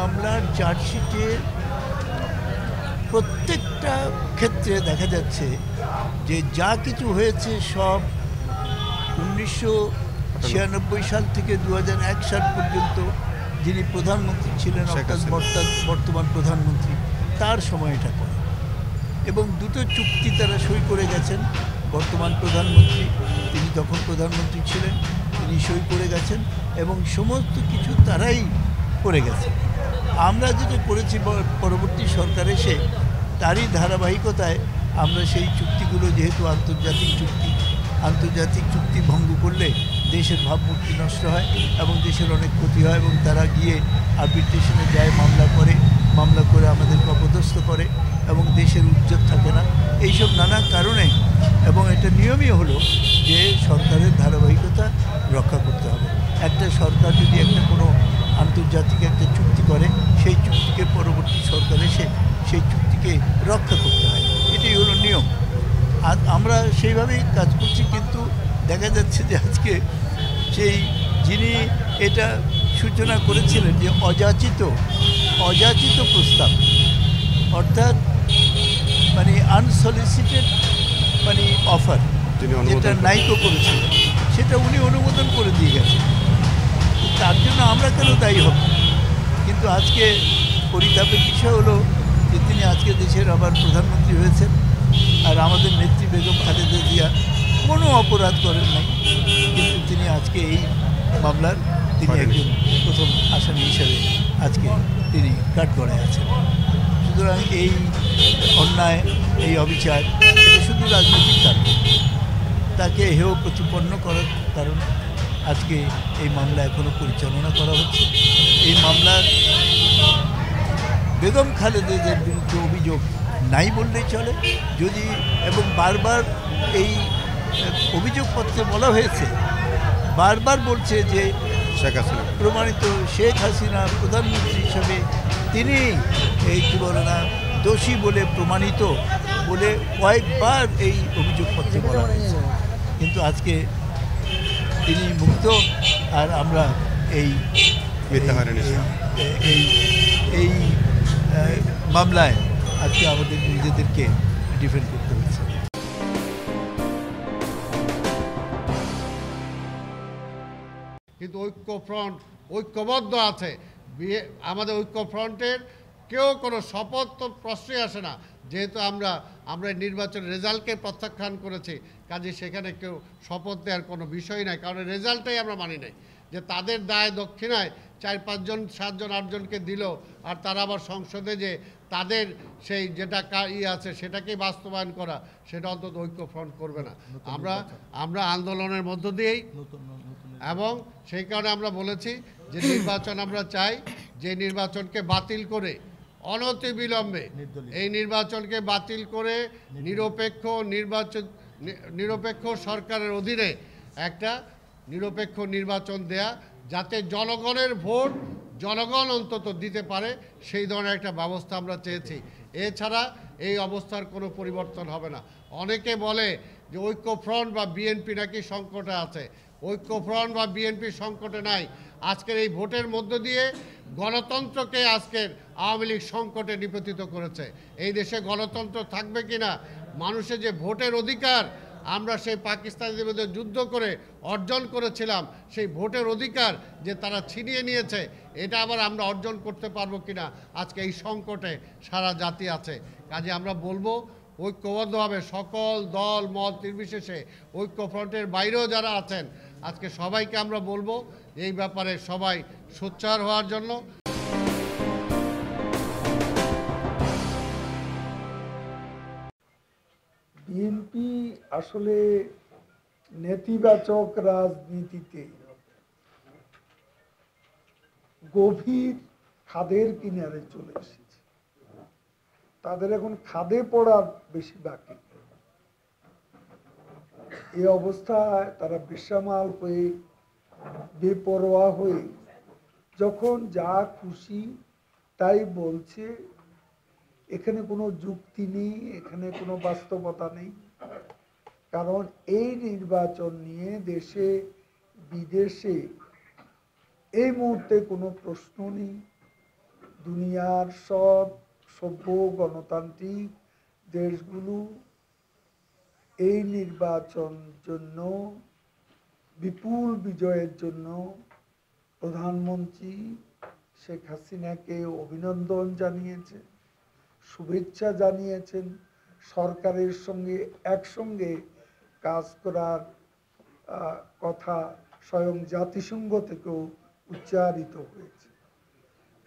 মামলার চার্জশিটের প্রত্যেকটা ক্ষেত্রে দেখা যাচ্ছে যে যা কিছু হয়েছে সব উনিশশো ছিয়ানব্বই সাল থেকে দু এক সাল পর্যন্ত যিনি প্রধানমন্ত্রী ছিলেন অর্থাৎ বর্তমান প্রধানমন্ত্রী তার সময়টা করে। এবং দুটো চুক্তি তারা সই করে গেছেন বর্তমান প্রধানমন্ত্রী তিনি তখন প্রধানমন্ত্রী ছিলেন তিনি সই করে গেছেন এবং সমস্ত কিছু তারাই করে গেছে। আমরা যেটা করেছি পরবর্তী সরকার এসে তারই ধারাবাহিকতায় আমরা সেই চুক্তিগুলো যেহেতু আন্তর্জাতিক চুক্তি আন্তর্জাতিক চুক্তি ভঙ্গ করলে দেশের ভাবমূর্তি নষ্ট হয় এবং দেশের অনেক ক্ষতি হয় এবং তারা গিয়ে আরবিট্রেশনে যায়, মামলা করে মামলা করে আমাদেরকে অপদস্থ করে এবং দেশের উজ্জ্বল থাকে না। এইসব নানা কারণে এবং এটা নিয়মই হলো যে সরকারের ধারাবাহিকতা রক্ষা করতে হবে। একটা সরকার যদি একটা কোনো আন্তর্জাতিক একটা চুক্তি করে সেই চুক্তিকে পরবর্তী সরকার এসে সেই চুক্তিকে রক্ষা করতে হয়। এটাই হলো নিয়ম। আর আমরা সেইভাবেই কাজ করছি কিন্তু দেখা যাচ্ছে যে আজকে সেই যিনি এটা সূচনা করেছিলেন যে অযাচিত অযাচিত প্রস্তাব অর্থাৎ মানে আনসলিসিটেড মানে অফার যেটা নাইকো করেছিলেন সেটা উনি অনুমোদন আমরা কেন তাই হব? কিন্তু আজকে পরিতাপের বিষয় হলো যে তিনি আজকে দেশের আবার প্রধানমন্ত্রী হয়েছেন আর আমাদের নেত্রী বেগম খালেদা জিয়া কোনো অপরাধ করেন নাই। কিন্তু তিনি আজকে এই মামলার তিনি একজন প্রথম আসামি হিসেবে আজকে তিনি কাঠগড়ায় আছেন। সুতরাং এই অন্যায় এই অবিচার এটা শুধু রাজনৈতিক কারণ। তাকে হেয় প্রতিপন্ন করার কারণ আজকে এই মামলা এখনও পরিচালনা করা হচ্ছে। এই মামলার বেগম খালেদাদের বিরুদ্ধে অভিযোগ নাই বললেই চলে। যদি এবং বারবার এই অভিযোগপত্রে বলা হয়েছে বারবার বলছে যে শেখ হাসিনা। প্রমাণিত শেখ হাসিনা প্রধানমন্ত্রী হিসেবে তিনি এই কী বলে না দোষী বলে প্রমাণিত বলে কয়েকবার এই অভিযোগপত্রে বলা হয়েছে। কিন্তু আজকে তিনি মুক্ত আর আমরা এই এই এই মামলায় আজকে আমাদের নিজেদেরকে ডিফেন্ড করতে হচ্ছে। কিন্তু ঐক্য ফ্রন্ট ঐক্যবদ্ধ আছে। আমাদের ঐক্য ফ্রন্টের কেউ কোনো শপথ তো প্রশ্নই আসে না। যেহেতু আমরা আমরা নির্বাচন রেজাল্টকে প্রত্যাখ্যান করেছি কাজে সেখানে কেউ শপথ দেওয়ার কোনো বিষয় নাই কারণ রেজাল্টটাই আমরা মানি নাই। যে তাদের দায় দক্ষিণায় চার পাঁচজন সাতজন আটজনকে দিল আর তারা আবার সংসদে যে তাদের সেই যেটা ই আছে সেটাকেই বাস্তবায়ন করা সেটা অন্তত ঐক্য ফ্রন্ট করবে না। আমরা আমরা আন্দোলনের মধ্য দিয়েই এবং সেই কারণে আমরা বলেছি যে নির্বাচন আমরা চাই যে নির্বাচনকে বাতিল করে অনতিবিলম্বে এই নির্বাচনকে বাতিল করে নিরপেক্ষ নির্বাচন নিরপেক্ষ সরকারের অধীনে একটা নিরপেক্ষ নির্বাচন দেয়া যাতে জনগণের ভোট জনগণ অন্তত দিতে পারে সেই ধরনের একটা ব্যবস্থা আমরা চেয়েছি। এছাড়া এই অবস্থার কোনো পরিবর্তন হবে না। অনেকে বলে যে ঐক্য ফ্রন্ট বা বিএনপি নাকি সংকটে আছে। ঐক্য ফ্রন্ট বা বিএনপি সংকটে নাই। আজকের এই ভোটের মধ্য দিয়ে গণতন্ত্রকে আজকের আওয়ামী লীগ সংকটে নিপতিত করেছে। এই দেশে গণতন্ত্র থাকবে কিনা, মানুষের যে ভোটের অধিকার, আমরা সেই পাকিস্তানিদের বিরুদ্ধে যুদ্ধ করে অর্জন করেছিলাম, সেই ভোটের অধিকার যে তারা ছিনিয়ে নিয়েছে, এটা আবার আমরা অর্জন করতে পারব কিনা, আজকে এই সংকটে সারা জাতি আছে। কাজে আমরা বলব, ঐক্যবদ্ধভাবে সকল দল, মত নির্বিশেষে ঐক্য ফ্রন্টের বাইরেও যারা আছেন, আজকে সবাইকে আমরা বলব এই ব্যাপারে সবাই সোচ্চার হওয়ার জন্য। বিএনপি আসলে নেতিবাচক রাজনীতিতে গভীর খাদের কিনারে চলে এসেছে। তাদের এখন খাদে পড়ার বেশি বাকি। এই অবস্থায় তারা বেসামাল হয়ে, বেপরোয়া হয়ে যখন যা খুশি তাই বলছে, এখানে কোনো যুক্তি নেই, এখানে কোনো বাস্তবতা নেই। কারণ এই নির্বাচন নিয়ে দেশে, বিদেশে এই মুহূর্তে কোনো প্রশ্ন নেই। দুনিয়ার সব সভ্য গণতান্ত্রিক দেশগুলো এই নির্বাচন জন্য, বিপুল বিজয়ের জন্য প্রধানমন্ত্রী শেখ হাসিনাকে অভিনন্দন জানিয়েছে, শুভেচ্ছা জানিয়েছেন, সরকারের সঙ্গে একসঙ্গে কাজ করার কথা স্বয়ং জাতিসংঘ থেকেও উচ্চারিত হয়েছে।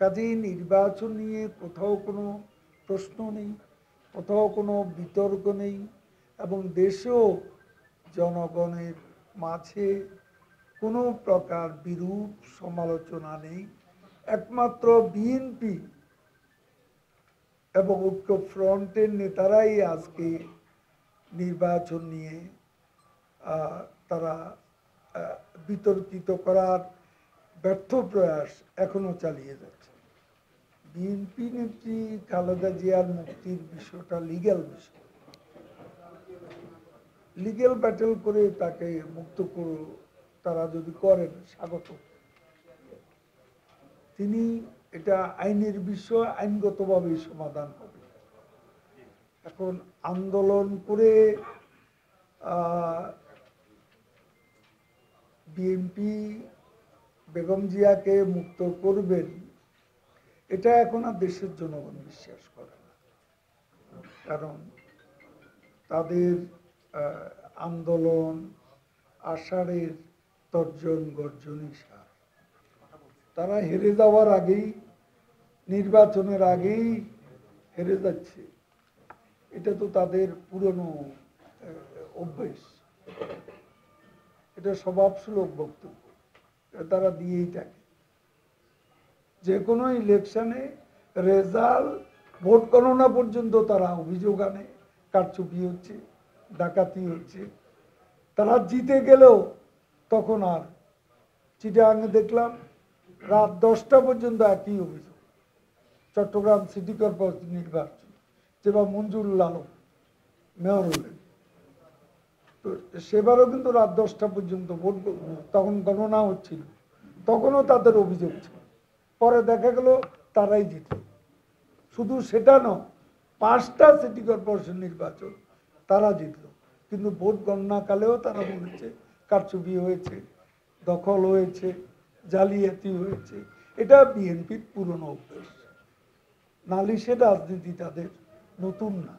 কাজেই নির্বাচন নিয়ে কোথাও কোনো প্রশ্ন নেই, কোথাও কোনো বিতর্ক নেই এবং দেশেও জনগণের মাঝে কোনো প্রকার বিরূপ সমালোচনা নেই। একমাত্র বিএনপি এবং ঐক্য ফ্রন্টের নেতারাই আজকে নির্বাচন নিয়ে তারা বিতর্কিত করার ব্যর্থ প্রয়াস এখনও চালিয়ে যাচ্ছে। বিএনপি নেত্রী খালেদা জিয়ার মুক্তির বিষয়টা লিগ্যাল বিষয়। লিগ্যাল ব্যাটেল করে তাকে মুক্ত তারা যদি করেন, স্বাগত। তিনি এটা আইনের বিষয়, আইনগতভাবে সমাধান হবে। এখন আন্দোলন করে বিএনপি বেগম জিয়াকে মুক্ত করবেন, এটা এখন আর দেশের জনগণ বিশ্বাস করে না। কারণ তাদের আন্দোলন, আষাঢ়ের তর্জন গর্জনই সার। তারা হেরে যাওয়ার আগেই, নির্বাচনের আগেই হেরে যাচ্ছে। এটা তো তাদের পুরনো অভ্যেস। এটা স্বভাবসুলভ বক্তব্য। তারা দিয়েই থাকে। যে কোনো ইলেকশনে রেজাল্ট, ভোট গণনা পর্যন্ত তারা অভিযোগ আনে, কারচুপি হচ্ছে, ডাকাতি হচ্ছে। তারা জিতে গেলেও তখন আর চিটাঙে দেখলাম, রাত দশটা পর্যন্ত একই অভিযোগ। চট্টগ্রাম সিটি কর্পোরেশন নির্বাচন যেবার মঞ্জুরুল আলম মেয়র হলেন। তো সেবারও কিন্তু রাত দশটা পর্যন্ত ভোট তখন গণনা হচ্ছিল। তখনও তাদের অভিযোগ ছিল। পরে দেখা গেল তারাই জিত। শুধু সেটা নয়, পাঁচটা সিটি কর্পোরেশন নির্বাচন তারা জিতল। কিন্তু ভোট গণনাকালেও তারা বলেছে, কারচুপি হয়েছে, দখল হয়েছে, জালিয়াতি হয়েছে। এটা বিএনপির পুরনো অভ্যেস। নালিশের রাজনীতি তাদের নতুন না।